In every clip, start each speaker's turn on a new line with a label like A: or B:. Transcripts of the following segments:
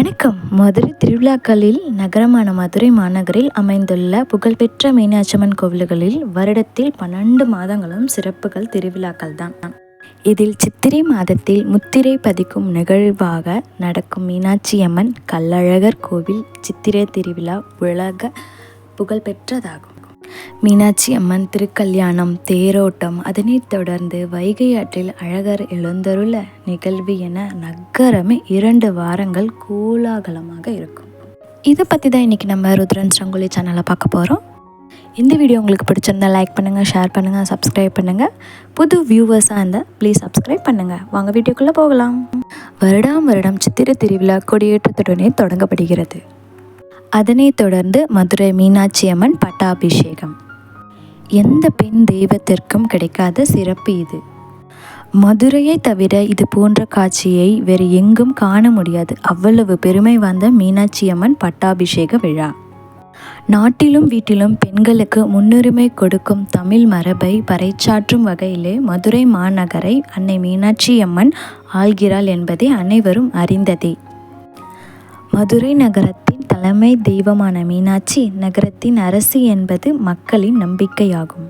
A: வணக்கம். மதுரை திருவிழாக்களில் நகரமான மதுரை மாநகரில் அமைந்துள்ள புகழ்பெற்ற மீனாட்சம்மன் கோவில்களில் வருடத்தில் பன்னெண்டு மாதங்களும் சிறப்புகள் திருவிழாக்கள் தான். இதில் சித்திரை மாதத்தில் முத்திரை பதிக்கும் நிகழ்வாக நடக்கும் மீனாட்சியம்மன் கள்ளழகர் கோவில் சித்திரை திருவிழா உலக புகழ்பெற்றதாகும். மீனாட்சி அம்மன் திருக்கல்யாணம் தேரோட்டம் அதனைத் தொடர்ந்து வைகை ஆற்றில் அழகர் எழுந்தருள நிகழ்வு என நகரமே இரண்டு வாரங்கள் கோலாகலமாக இருக்கும். இதை பற்றி தான் இன்றைக்கி நம்ம ருத்ரன் ரங்கோலி சேனலை பார்க்க போகிறோம் இந்த வீடியோ உங்களுக்கு பிடிச்சிருந்தா லைக் பண்ணுங்கள் ஷேர் பண்ணுங்கள் சப்ஸ்கிரைப் பண்ணுங்கள் புது வியூவர்ஸாக இருந்தால் ப்ளீஸ் சப்ஸ்கிரைப் பண்ணுங்கள் வாங்க வீடியோக்குள்ளே போகலாம். வருடாம் வருடம் சித்திரை திருவிழா கொடியேற்றத்துடனே தொடங்கப்படுகிறது. அதனைத் தொடர்ந்து மதுரை மீனாட்சி அம்மன் பட்டாபிஷேகம். எந்த பெண் தெய்வத்திற்கும் கிடைக்காத சிறப்பு இது. மதுரையை தவிர இது போன்ற காட்சியை வேறு எங்கும் காண முடியாது. அவ்வளவு பெருமை வாய்ந்த மீனாட்சி அம்மன் பட்டாபிஷேக விழா. நாட்டிலும் வீட்டிலும் பெண்களுக்கு முன்னுரிமை கொடுக்கும் தமிழ் மரபை பறைச்சாற்றும் வகையிலே மதுரை மாநகரை அன்னை மீனாட்சி அம்மன் ஆள்கிறாள் என்பதை அனைவரும் அறிந்ததே. மதுரை நகரத்தில் தலைமை தெய்வமான மீனாட்சி நகரத்தின் அரசி என்பது மக்களின் நம்பிக்கையாகும்.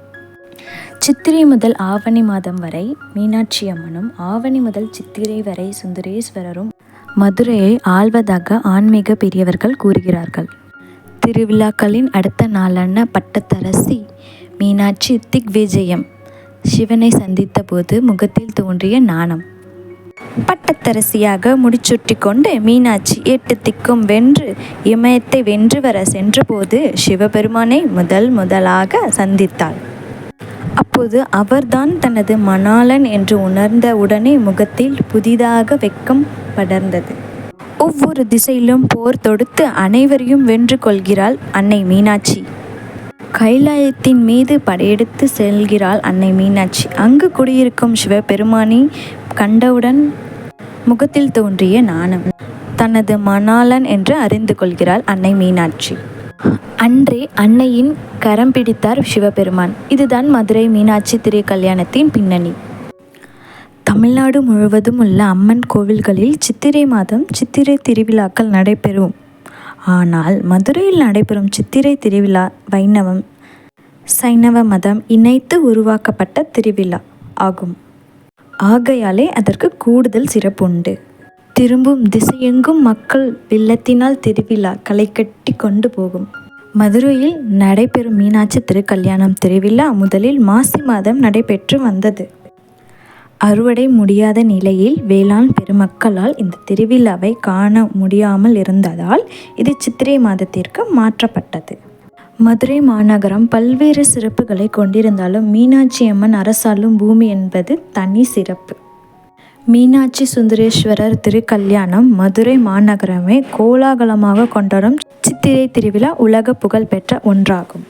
A: சித்திரை முதல் ஆவணி மாதம் வரை மீனாட்சி அம்மனும் ஆவணி முதல் சித்திரை வரை சுந்தரேஸ்வரரும் மதுரையை ஆள்வதாக ஆன்மீக பெரியவர்கள் கூறுகிறார்கள். திருவிழாக்களின் அடுத்த நாளான பட்டத்தரசி மீனாட்சி திக்விஜயம். சிவனை சந்தித்த போது முகத்தில் தோன்றிய நாணம். பட்டத்தரசியாக முடிச்சுட்டி கொண்டு மீனாட்சி எட்டு திக்கும் வென்று இமயத்தை வென்று வர சென்றபோது சிவபெருமானை முதல் முதலாக சந்தித்தாள். அப்போது அவர்தான் தனது மணாளன் என்று உணர்ந்த உடனே முகத்தில் புதிதாக வெக்கம் படர்ந்தது. ஒவ்வொரு திசையிலும் போர் தொடுத்து அனைவரையும் வென்று கொள்கிறாள் அன்னை மீனாட்சி. கைலாயத்தின் மீது படையெடுத்து செல்கிறாள் அன்னை மீனாட்சி. அங்கு குடியிருக்கும் சிவபெருமானி கண்டவுடன் முகத்தில் தோன்றிய நாணம் தனது மணாளன் என்று அறிந்து கொள்கிறாள் அன்னை மீனாட்சி. அன்றே அன்னையின் கரம் பிடித்தார் சிவபெருமான். இதுதான் மதுரை மீனாட்சி திரை கல்யாணத்தின் பின்னணி. தமிழ்நாடு முழுவதும் உள்ள அம்மன் கோவில்களில் சித்திரை மாதம் சித்திரை திருவிழாக்கள் நடைபெறும். ஆனால் மதுரையில் நடைபெறும் சித்திரை திருவிழா வைணவம் சைனவ மதம் இணைத்து உருவாக்கப்பட்ட திருவிழா ஆகும். ஆகையாலே அதற்கு கூடுதல் சிறப்பு உண்டு திரும்பும் திசையெங்கும் மக்கள் வெள்ளத்தினால் திருவிழா களை கட்டி கொண்டு போகும். மதுரையில் நடைபெறும் மீனாட்சி திருக்கல்யாணம் திருவிழா முதலில் மாசி மாதம் நடைபெற்று வந்தது. அறுவடை முடியாத நிலையில் வேளாண் பெருமக்களால் இந்த திருவிழாவை காண முடியாமல் இருந்ததால் இது சித்திரை மாதத்திற்கு மாற்றப்பட்டது. மதுரை மாநகரம் பல்வேறு சிறப்புகளை கொண்டிருந்தாலும் மீனாட்சி அம்மன் அரசாளும் பூமி என்பது தனி சிறப்பு. மீனாட்சி சுந்தரேஸ்வரர் திருக்கல்யாணம் மதுரை மாநகரமே கோலாகலமாக கொண்டாடும் சித்திரை திருவிழா உலக புகழ்பெற்ற ஒன்றாகும்.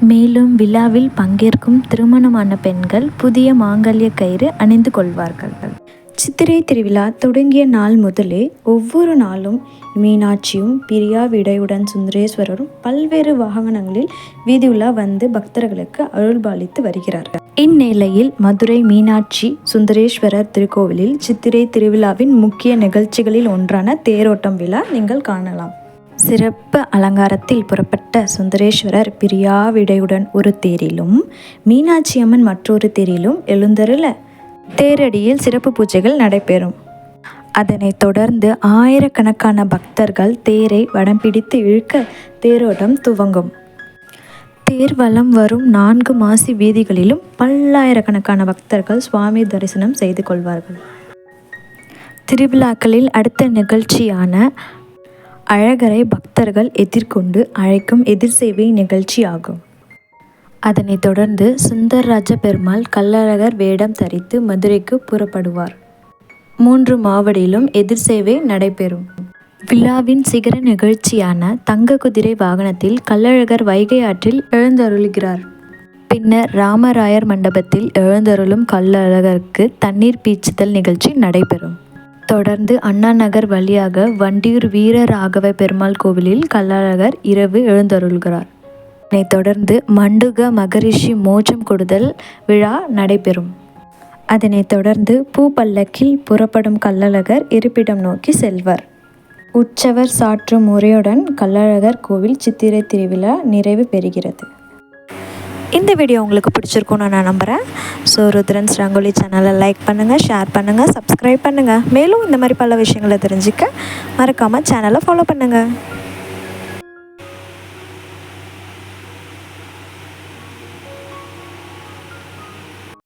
A: மேலும் விழாவில் பங்கேற்கும் திருமணமான பெண்கள் புதிய மாங்கல்ய கயிறு அணிந்து கொள்வார்கள். சித்திரை திருவிழா தொடங்கிய நாள் முதலே ஒவ்வொரு நாளும் மீனாட்சியும் பிரியா விடையுடன் சுந்தரேஸ்வரரும் பல்வேறு வாகனங்களில் வீதியுலா வந்து பக்தர்களுக்கு அருள்பாலித்து வருகிறார்கள் இந்நிலையில் மதுரை மீனாட்சி சுந்தரேஸ்வரர் திருக்கோவிலில் சித்திரை திருவிழாவின் முக்கிய நிகழ்ச்சிகளில் ஒன்றான தேரோட்டம் விழா நீங்கள் காணலாம். சிறப்பு அலங்காரத்தில் புறப்பட்ட சுந்தரேஸ்வரர் பிரியாவிடையுடன் ஒரு தேரிலும் மீனாட்சி அம்மன் மற்றொரு தேரிலும் எழுந்தருள தேரடியில் சிறப்பு பூஜைகள் நடைபெறும். அதனைத் தொடர்ந்து ஆயிரக்கணக்கான பக்தர்கள் தேரை வடம் பிடித்து இழுக்க தேரோட்டம் துவங்கும். தேர்வலம் வரும் நான்கு மாசி வீதிகளிலும் பல்லாயிரக்கணக்கான பக்தர்கள் சுவாமி தரிசனம் செய்து கொள்வார்கள். திருவிழாக்களில் அடுத்த நிகழ்ச்சியான அழகரை பக்தர்கள் எதிர்கொண்டு அழைக்கும் எதிர் சேவை நிகழ்ச்சி ஆகும் அதனைத் தொடர்ந்து சுந்தர்ராஜ பெருமாள் கள்ளழகர் வேடம் தரித்து மதுரைக்கு புறப்படுவார். மூன்று மாவடியிலும் எதிர் சேவை நடைபெறும். விழாவின் சிகர நிகழ்ச்சியான தங்க குதிரை வாகனத்தில் கள்ளழகர் வைகை ஆற்றில் எழுந்தருளுகிறார். பின்னர் ராமராயர் மண்டபத்தில் எழுந்தருளும் கள்ளழகருக்கு தண்ணீர் பீச்சுதல் நிகழ்ச்சி நடைபெறும். தொடர்ந்து அண்ணா நகர் வழியாக வண்டியூர் வீர ராகவ பெருமாள் கோவிலில் கள்ளழகர் இரவு எழுந்தருள்கிறார். இதனைத் தொடர்ந்து மண்டுக மகரிஷி மோட்சம் கொடுதல் விழா நடைபெறும். அதனைத் தொடர்ந்து பூ பல்லக்கில் புறப்படும் கள்ளழகர் இருப்பிடம் நோக்கி செல்வர். உற்சவர் சாற்றும் முறையுடன் கள்ளழகர் கோவில் சித்திரை திருவிழா நிறைவு பெறுகிறது. இந்த வீடியோ உங்களுக்கு பிடிச்சிருக்கும்னு நான் நம்புகிறேன் ஸோ ருத்ரன்ஸ் ரங்கோலி சேனலை லைக் பண்ணுங்கள் ஷேர் பண்ணுங்கள் சப்ஸ்கிரைப் பண்ணுங்கள் மேலும் இந்த மாதிரி பல விஷயங்களை தெரிஞ்சுக்க மறக்காமல் சேனலை ஃபாலோ பண்ணுங்கள்